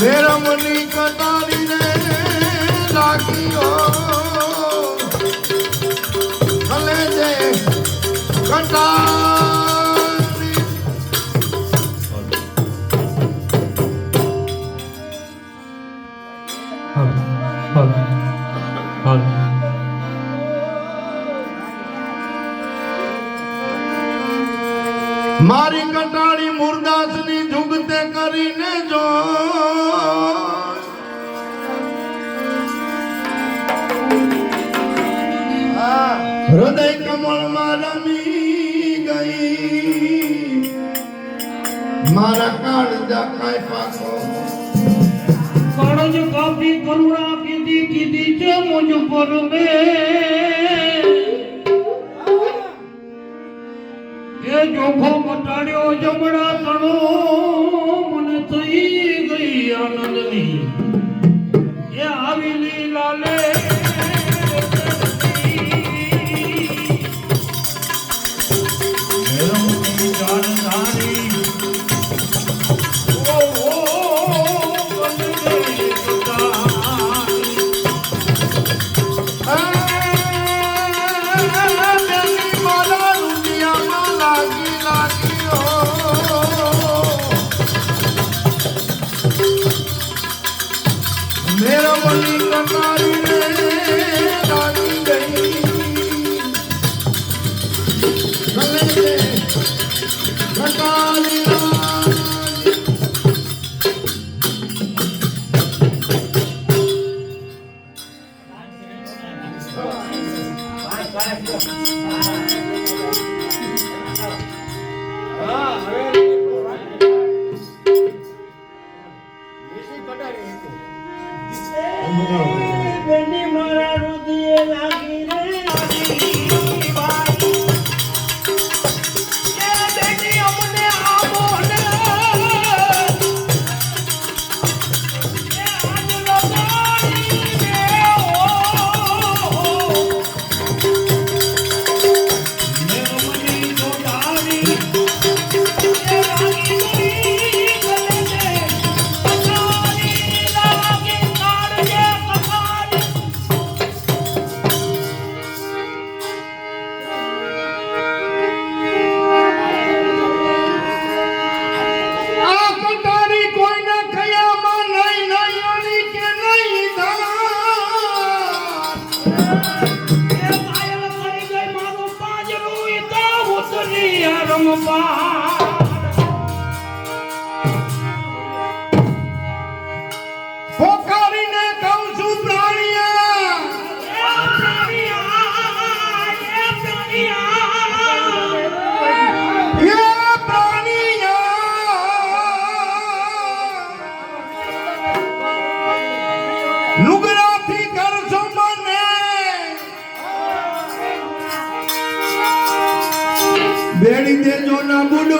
મેરમની કતારી રે લાગ્યો. ભલે જે કટા હૃદય કમળમાં રમી ગઈ. મારા કાળજા કાય પાકો કાળજ કાપી કરુણા કીધી કીધી છે મુજ પર મે. એ જોખો મટાડ્યો જમણા તણો, મને થઈ ગઈ આનંદની. বন্ধুরা લુગડાથી ઘર સંભાળને. બેડી દેજો ના બુડો.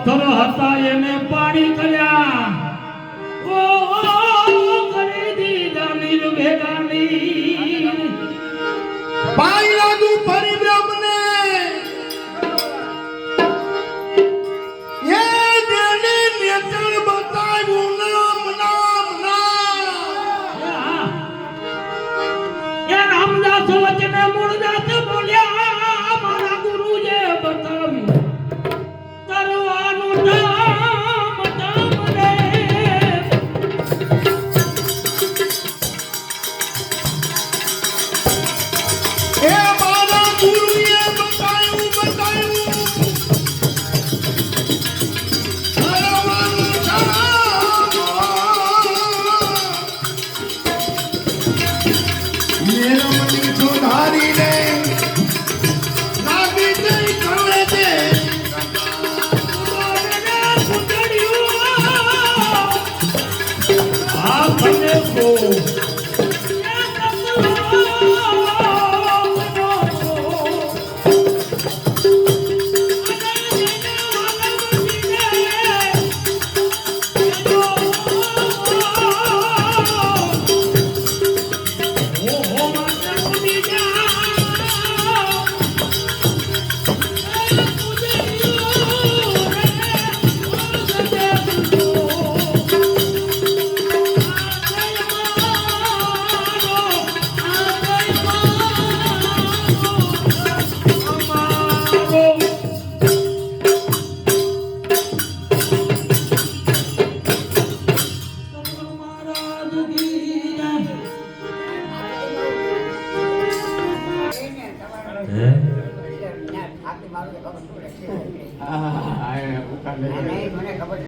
પથ્થર હતા એને પાણી કર્યા.